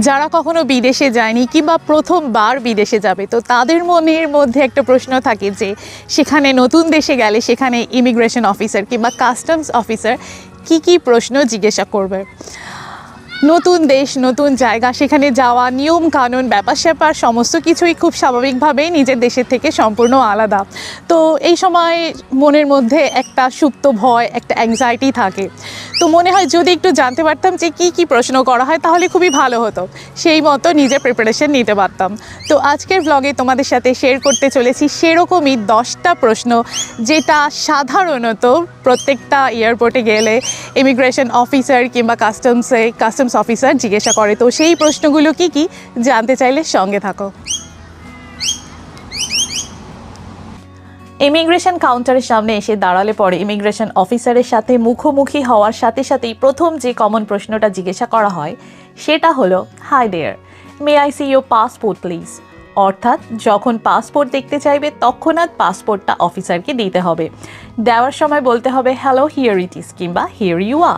যারা কখনো বিদেশে যায়নি কিংবা প্রথমবার বিদেশে যাবে, তো তাদের মনের মধ্যে একটা প্রশ্ন থাকে যে, সেখানে নতুন দেশে গেলে সেখানে ইমিগ্রেশন অফিসার কিংবা কাস্টমস অফিসার কি কি প্রশ্ন জিজ্ঞাসা করবে? নতুন দেশ, নতুন জায়গা, সেখানে যাওয়া, নিয়ম কানুন, ব্যাপার স্যাপার, সমস্ত কিছুই খুব স্বাভাবিকভাবেই নিজের দেশের থেকে সম্পূর্ণ আলাদা। তো এই সময় মনের মধ্যে একটা সুপ্ত ভয়, একটা অ্যাংজাইটি থাকে। তো মনে হয় যদি একটু জানতে পারতাম যে কী কী প্রশ্ন করা হয়, তাহলে খুবই ভালো হতো। সেই মতো নিজের প্রিপারেশন নিতে পারতাম। তো আজকের ব্লগে তোমাদের সাথে শেয়ার করতে চলেছি সেরকমই দশটা প্রশ্ন, যেটা সাধারণত প্রত্যেকটা এয়ারপোর্টে গেলে ইমিগ্রেশন অফিসার কিংবা কাস্টমসে কাস্টমস অফিসার জিজ্ঞাসা করে, তো সেই প্রশ্নগুলো কি কি? জানতে চাইলে সঙ্গে থাকো। ইমিগ্রেশন কাউন্টারের সামনে এসে দাঁড়ালে পরে ইমিগ্রেশন অফিসারের সাথে মুখোমুখি হওয়ার সাথে সাথেই প্রথম যে কমন প্রশ্নটা জিজ্ঞাসা করা হয়, সেটা হলো hi there may I see you passport please অর্থাৎ, যখন পাসপোর্ট দেখতে চাইবে, তৎক্ষণাৎ পাসপোর্টটা অফিসারকে দিতে হবে। দেওয়ার সময় বলতে হবে হ্যালো হিয়ার ইট ইস কিংবা হিয়ার ইউ আ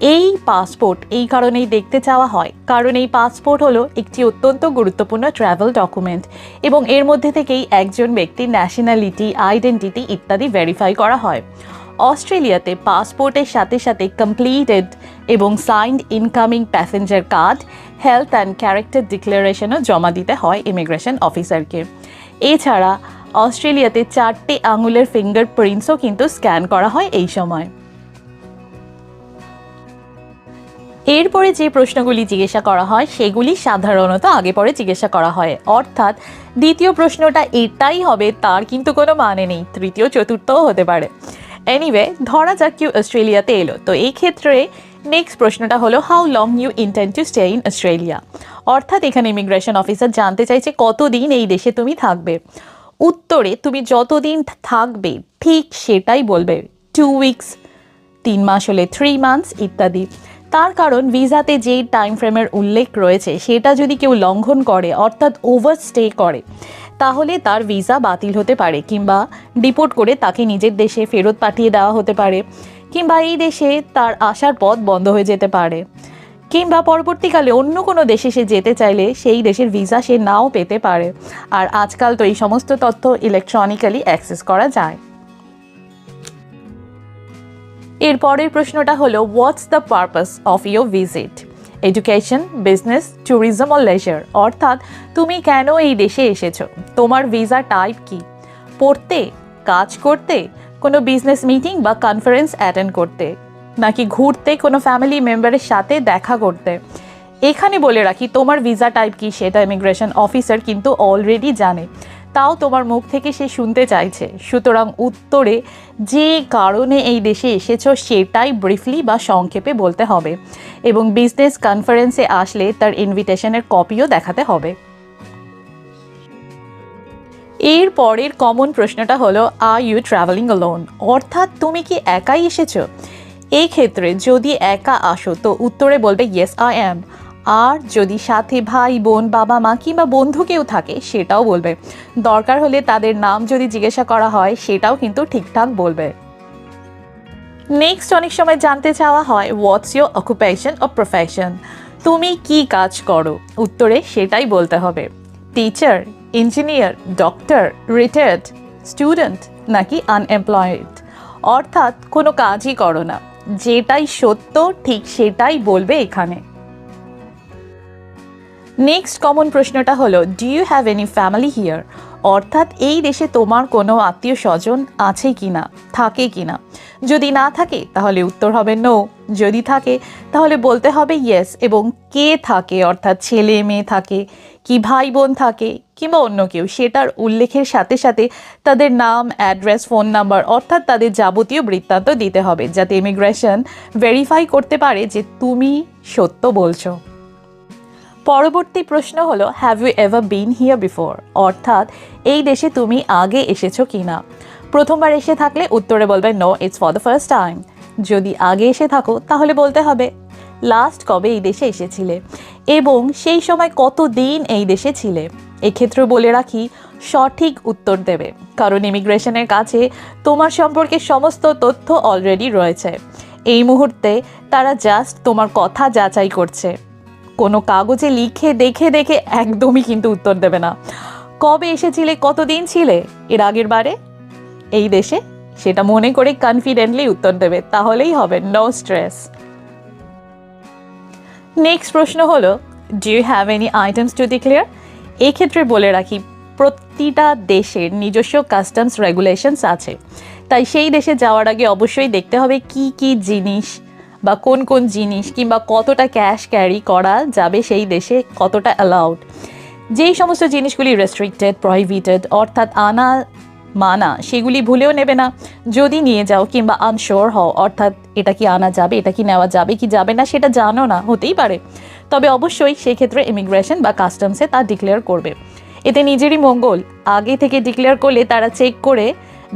এই পাসপোর্ট এই কারণেই দেখতে চাওয়া হয়। কারণ এই পাসপোর্ট হলো একটি অত্যন্ত গুরুত্বপূর্ণ ট্রাভেল ডকুমেন্ট এবং এর মধ্যে থেকেই একজন ব্যক্তির ন্যাশনালিটি আইডেন্টিটি ইত্যাদি ভেরিফাই করা হয়। অস্ট্রেলিয়াতে পাসপোর্টের সাথে সাথে কমপ্লিটেড এবং signed incoming passenger card health and character ডিক্লারেশনও জমা দিতে হয় ইমিগ্রেশন অফিসারকে এছাড়া অস্ট্রেলিয়াতে চারটে আঙুলের ফিঙ্গার ফিঙ্গারপ্রিন্টসও কিন্তু স্ক্যান করা হয় এই সময়। এরপরে যে প্রশ্নগুলি জিজ্ঞাসা করা হয়, সেগুলি সাধারণত আগে পরে জিজ্ঞাসা করা হয়। অর্থাৎ, দ্বিতীয় প্রশ্নটা এটাই হবে, তার কিন্তু কোনো মানে নেই। তৃতীয়, চতুর্থও হতে পারে। এনিওয়ে ধরা যাক কেউ অস্ট্রেলিয়াতে এলো। তো এই ক্ষেত্রে নেক্সট প্রশ্নটা হলো how long you intend to stay in Australia অর্থাৎ, এখানে ইমিগ্রেশন অফিসার জানতে চাইছে, কতদিন এই দেশে তুমি থাকবে? উত্তরে, তুমি যতদিন থাকবে, ঠিক সেটাই বলবে। টু উইকস তিন মাস হলে থ্রি মান্থস ইত্যাদি। তার কারণ ভিসাতে যেই টাইম ফ্রেমের উল্লেখ রয়েছে, সেটা যদি কেউ লঙ্ঘন করে, অর্থাৎ ওভার স্টে করে, তাহলে তার ভিসা বাতিল হতে পারে, কিংবা ডিপোর্ট করে তাকে নিজের দেশে ফেরত পাঠিয়ে দেওয়া হতে পারে, কিংবা এই দেশে তার আসার পথ বন্ধ হয়ে যেতে পারে, কিংবা পরবর্তীকালে অন্য কোনো দেশে সে যেতে চাইলে সেই দেশের ভিসা সে নাও পেতে পারে। আর আজকাল তো এই সমস্ত তথ্য ইলেকট্রনিক্যালি অ্যাক্সেস করা যায়। এর পরের প্রশ্নটা হলো what's the purpose of your visit education business tourism O leisure অর্থাৎ, তুমি কেন এই দেশে এসেছ? তোমার ভিসা টাইপ কি? পড়তে, কাজ করতে, কোনো বিজনেস মিটিং বা কনফারেন্স অ্যাটেন্ড করতে, নাকি ঘুরতে, কোনো ফ্যামিলি মেম্বারের সাথে দেখা করতে? এখানে বলে রাখি, তোমার ভিসা টাইপ কি সেটা ইমিগ্রেশন অফিসার কিন্তু অলরেডি জানে। তাও তোমার মুখ থেকে সে শুনতে চাইছে। সুতরাং উত্তরে, যে কারণে এই দেশে এসেছ সেটাই ব্রিফলি বা সংক্ষেপে বলতে হবে এবং বিজনেস কনফারেন্সে আসলে তার ইনভিটেশনের কপিও দেখাতে হবে। এর পরের কমন প্রশ্নটা হলো আর ইউ ট্রাভেলিং লোন অর্থাৎ তুমি কি একাই এসেছ? এই ক্ষেত্রে যদি একা আসো, তো উত্তরে বলবে ইয়েস আই অ্যাম আর যদি সাথে ভাই, বোন, বাবা মা কিংবা বন্ধু কেউ থাকে, সেটাও বলবে। দরকার হলে তাদের নাম যদি জিজ্ঞাসা করা হয়, সেটাও কিন্তু ঠিকঠাক বলবে। নেক্সট অনেক সময় জানতে চাওয়া হয় হোয়াটস ইউর অকুপেশন ও প্রফেশন তুমি কি কাজ করো? উত্তরে সেটাই বলতে হবে। Teacher engineer doctor retired student নাকি আনএমপ্লয়েড অর্থাৎ কোনো কাজই করো না। যেটাই সত্য, ঠিক সেটাই বলবে এখানে। নেক্সট কমন প্রশ্নটা হলো do you have any family here অর্থাৎ এই দেশে তোমার কোনো আত্মীয় স্বজন আছে কি না? থাকে কি না? যদি না থাকে, তাহলে উত্তর হবে নো যদি থাকে, তাহলে বলতে হবে ইয়েস এবং কে থাকে? অর্থাৎ ছেলে মেয়ে থাকে, কি ভাই বোন থাকে, কিংবা অন্য কেউ। সেটার উল্লেখের সাথে সাথে তাদের নাম অ্যাড্রেস ফোন নাম্বার অর্থাৎ তাদের যাবতীয় বৃত্তান্ত দিতে হবে, যাতে ইমিগ্রেশন ভেরিফাই করতে পারে যে তুমি সত্য বলছো। পরবর্তী প্রশ্ন হলো have you ever been here before অর্থাৎ, এই দেশে তুমি আগে এসেছ কি না প্রথমবার এসে থাকলে উত্তরে বলবে no it's for the first time যদি আগে এসে থাকো, তাহলে বলতে হবে লাস্ট কবে এই দেশে এসেছিলে? এবং সেই সময় কত দিন এই দেশে ছিলে? এক্ষেত্রে বলে রাখি, সঠিক উত্তর দেবে। কারণ ইমিগ্রেশনের কাছে তোমার সম্পর্কে সমস্ত তথ্য অলরেডি রয়েছে। এই মুহূর্তে তারা জাস্ট তোমার কথা যাচাই করছে। কোনো কাগজে লিখে, দেখে দেখে একদমই কিন্তু উত্তর দেবে না। কবে এসেছিলে? কতদিন ছিলে? এর আগের বারে? এই দেশে? সেটা মনে করে কনফিডেন্টলি উত্তর দেবে। তাহলেই হবে নো স্ট্রেস নেক্সট প্রশ্ন হলো do you have any items to declare এক্ষেত্রে বলে রাখি, প্রতিটা দেশের নিজস্ব কাস্টমস রেগুলেশনস আছে। তাই সেই দেশে যাওয়ার আগে অবশ্যই দেখতে হবে কি কি জিনিস বা কোন কোন জিনিস কিংবা কতটা ক্যাশ ক্যারি করা যাবে সেই দেশে কতটা অ্যালাউড যেই সমস্ত জিনিসগুলি রেস্ট্রিক্টেড প্রহিবিটেড অর্থাৎ আনা, মানা, সেগুলি ভুলেও নেবে না। যদি নিয়ে যাও কিংবা আনশোর হও, অর্থাৎ এটা কি আনা যাবে, এটা কি নেওয়া যাবে, কি যাবে না, সেটা জানো না, হতেই পারে। তবে অবশ্যই সেই ক্ষেত্রে ইমিগ্রেশন বা কাস্টমসে তা ডিক্লেয়ার করবে। এতে নিজেরই মঙ্গল। আগে থেকে ডিক্লেয়ার করলে তারা চেক করে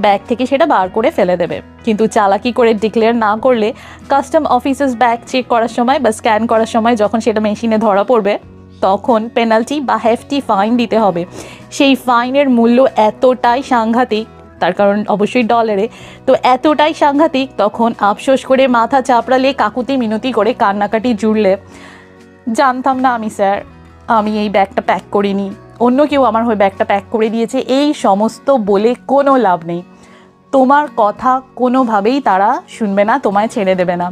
ব্যাগ থেকে সেটা বার করে ফেলে দেবে। কিন্তু চালাকি করে ডিক্লেয়ার না করলে কাস্টম অফিসার্স ব্যাগ চেক করার সময় বা স্ক্যান করার সময় যখন সেটা মেশিনে ধরা পড়বে, তখন পেনাল্টি বা হেফটি ফাইন দিতে হবে। সেই ফাইনের মূল্য এতটাই সাংঘাতিক, তার কারণ অবশ্যই ডলারে তো এতটাই সাংঘাতিক, তখন আফসোস করে মাথা চাপড়ালে, কাকুতি মিনতি করে কান্নাকাটি জুড়লে, জানতাম না আমি স্যার আমি এই ব্যাগটা প্যাক করিনি। অন্য কেউ আমার হয়ে ব্যাগটা প্যাক করে দিয়েছে, এই সমস্ত বলে কোনো লাভ নেই। তোমার কথা কোনোভাবেই তারা শুনবে না, তোমায় ছেড়ে দেবে না।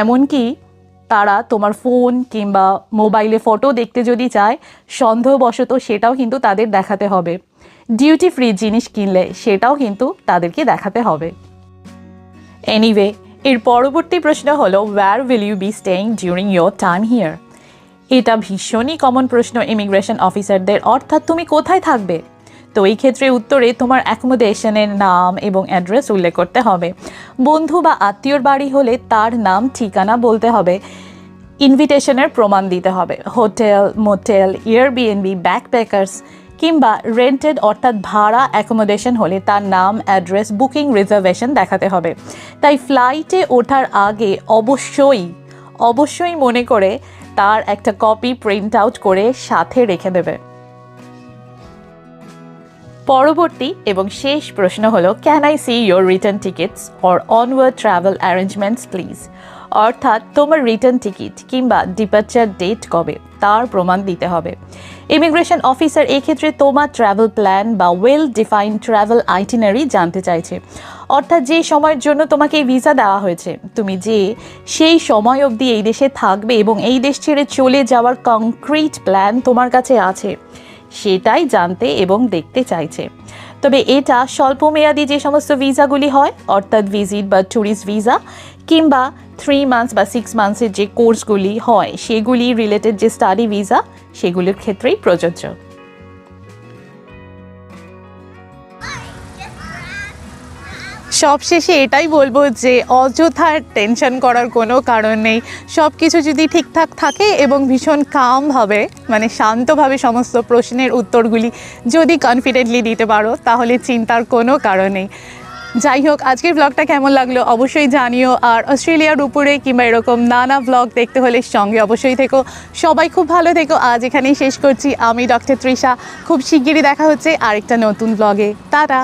এমনকি তারা তোমার ফোন কিংবা মোবাইলে ফটো দেখতে যদি চায়, সন্দেহবশত সেটাও কিন্তু তাদের দেখাতে হবে। ডিউটি ফ্রি জিনিস কিনলে সেটাও কিন্তু তাদেরকে দেখাতে হবে। এনিওয়ে এর পরবর্তী প্রশ্ন হলো where will you be staying during your time here এটা ভীষণই কমন প্রশ্ন ইমিগ্রেশন অফিসারদের অর্থাৎ তুমি কোথায় থাকবে? তো এই ক্ষেত্রে উত্তরে তোমার অ্যাকোমোডেশনের নাম এবং অ্যাড্রেস উল্লেখ করতে হবে। বন্ধু বা আত্মীয়র বাড়ি হলে তার নাম, ঠিকানা বলতে হবে। ইনভিটেশনের প্রমাণ দিতে হবে। হোটেল, মোটেল এয়ারবিএনবি ব্যাকপ্যাকার্স কিংবা রেন্টেড অর্থাৎ ভাড়া অ্যাকোমোডেশন হলে তার নাম অ্যাড্রেস বুকিং রিজার্ভেশন দেখাতে হবে। তাই ফ্লাইটে ওঠার আগে অবশ্যই অবশ্যই মনে করে তার একটা কপি প্রিন্ট আউট করে সাথে রেখে দেবে। পরবর্তী এবং শেষ প্রশ্ন হলো can I see your return tickets or onward travel arrangements please অর্থাৎ, তোমার রিটার্ন টিকিট কিংবা ডিপার্চার ডেট কবে? তার প্রমাণ দিতে হবে। ইমিগ্রেশন অফিসার এক্ষেত্রে তোমার ট্রাভেল প্ল্যান বা ওয়েল ডিফাইন্ড ট্রাভেল আইটিনারি জানতে চাইছে। অর্থাৎ যে সময়ের জন্য তোমাকে এই ভিসা দেওয়া হয়েছে, তুমি যে সেই সময় অবধি এই দেশে থাকবে এবং এই দেশ ছেড়ে চলে যাওয়ার কংক্রিট প্ল্যান তোমার কাছে আছে, সেটাই জানতে এবং দেখতে চাইছে। তবে এটা স্বল্পমেয়াদী যে সমস্ত ভিসাগুলি হয়, অর্থাৎ ভিজিট বা ট্যুরিস্ট ভিসা কিংবা থ্রি মান্থস বা সিক্স মান্থসের যে কোর্সগুলি হয়, সেগুলি রিলেটেড যে স্টাডি ভিসা সেগুলির ক্ষেত্রেই প্রযোজ্য। সবশেষে এটাই বলব যে অযথার টেনশন করার কোনো কারণ নেই। সব কিছু যদি ঠিকঠাক থাকে এবং ভীষণ কামভাবে মানে শান্তভাবে সমস্ত প্রশ্নের উত্তরগুলি যদি কনফিডেন্টলি দিতে পারো, তাহলে চিন্তার কোনো কারণ নেই। যাই হোক, আজকের ব্লগটা কেমন লাগল অবশ্যই জানিও। আর অস্ট্রেলিয়ার উপরে কিংবা এরকম নানা ব্লগ দেখতে হলে সঙ্গে অবশ্যই থেকো। সবাই খুব ভালো থেকো। আজ এখানেই শেষ করছি। আমি ডক্টর তৃষা খুব শিগগিরই দেখা হচ্ছে আরেকটা নতুন ব্লগে টাটা!